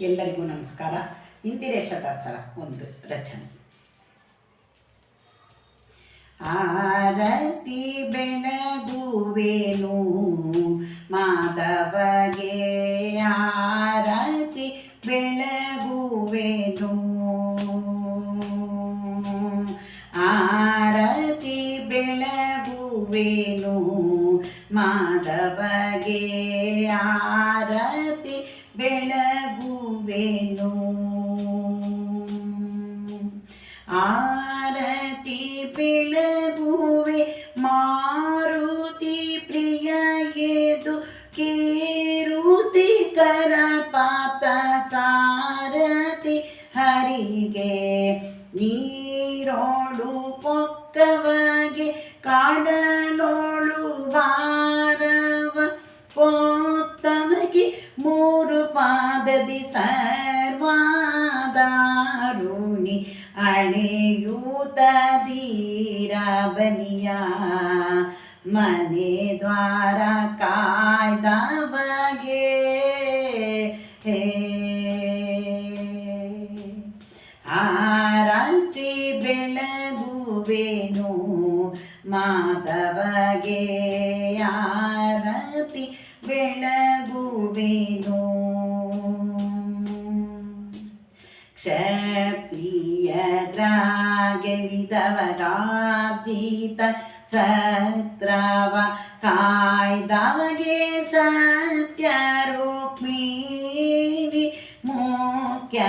ಎಲ್ಲರಿಗೂ ನಮಸ್ಕಾರ. ಇಂದಿರೇಶ ದಾಸರ ಒಂದು ರಚನೆ. ಆರತಿ ಬೆಳಗುವೇನು, ಮಾಧವಗೆ ಆರತಿ ಬೆಳಗುವೇನು. ಆರತಿ ಬೆಳಗುವೇನು, ಮಾಧವಗೆ ಆರತಿ ಬೆಳಗುವೆನು. ಆರತಿ ಬೆಳಗುವೆ ಮಾರುತಿ ಪ್ರಿಯ ಎದು ಕೇರುತಿ ಕರಪಾತ ಸಾರತಿ ಹರಿಗೆ. ನೀರೋಡು ಪೊಕ್ಕವಾಗಿ ಕಾಡಲೋಳು ವಾರವ ಪಾದದಿ ಸರ್ವಾದಾರುಣಿ ಅಳೆಯೂತ ಧೀರ ಬಲಿಯ ಮನೆ ದ್ವಾರ ಕಾಯ್ದ ಬಗೆ ಹೇ ಆರಂತಿ ಬೆಳಗುವೆನು ಮಾಧವಗೆ ಆರತಿ ಬೆಳಗುವೆನು ಕ್ಷತ್ರಿಯರಾಗೆಳಿದವರಾತೀತ ಸತ್ರವ ಕಾಯ್ದವಗೆ ಸತ್ಯ ರುಕ್ಮಿಣಿ ಮುಖ್ಯ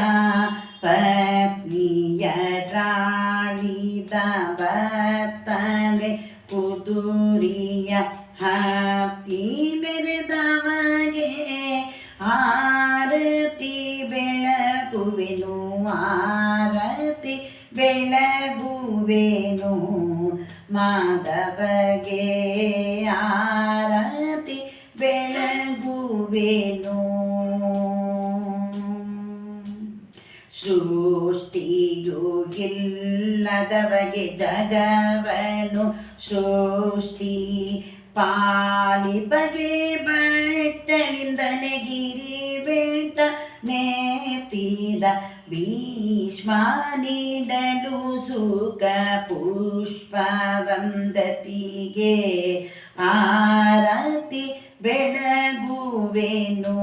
ಪತ್ನಿಯ ರಾಣಿದ ಬರ್ತನೆ ಕುದುರಿಯ ಹತ್ತಿ ಬೆರೆದವಗೆ ಆರತಿ ಬೆಳಗುವೆನು ಆರತಿ ಬೆಳಗುವೆನು ಮಾಧವಗೆ ಆರತಿ ಬೆಳಗುವೆನು. ಸೃಷ್ಟಿಯು ಇಲ್ಲದವಗೆ ಜಗವನು. ಸೃಷ್ಟಿ ಪಾಲಿಪಗೆ ಬಟ್ಟಲಿಂದನೆ ಗಿರಿ ಬೆಟ್ಟ ನೇತಿದ ಭೀಷ್ಮ ನೀಡಲು ಸುಖ ಪುಷ್ಪವಂದತಿಗೆ ಆರತಿ ಬೆಳಗುವೆನು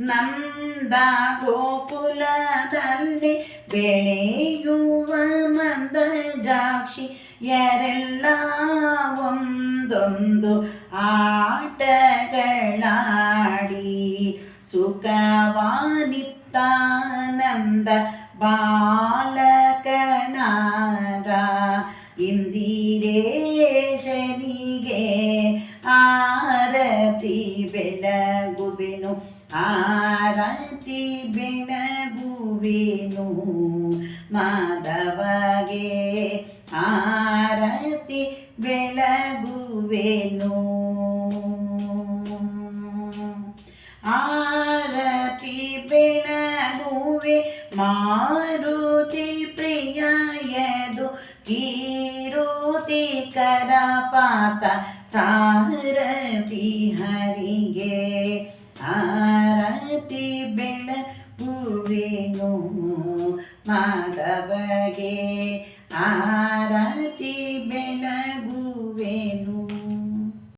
ನಂದ ಗೋಕುಲದಲ್ಲಿ ಬೆಳೆಯುವ ಮಂದ ಜಾಕ್ಷಿ ಯಾರೆಲ್ಲ ಒಂದೊಂದು ಆಟಗಳಾಡಿ ಸುಖವಾನಿತ್ತಾನಂದ ಬಾಲಕನಾಗ ಇಂದಿರೇಶನಿಗೆ ಆರತಿ ಬೆಳಗುವೆನು ಆರತಿ ಬೆಳಗುವೆನು ಮಾಧವಗೆ ಆರತಿ ಬೆಳಗುವೆನು? ಆರತಿ ಬೆಳಗುವೆ ಮಾರುತಿ ಪ್ರಿಯಯದು ಕೀರುತಿ ಕರಪಾತ ಸಾರತಿ ಹರಿಗೆ. ಆರತಿ ಬೆಳಗುವೆನು ಮಾಧವಗೆ ಆ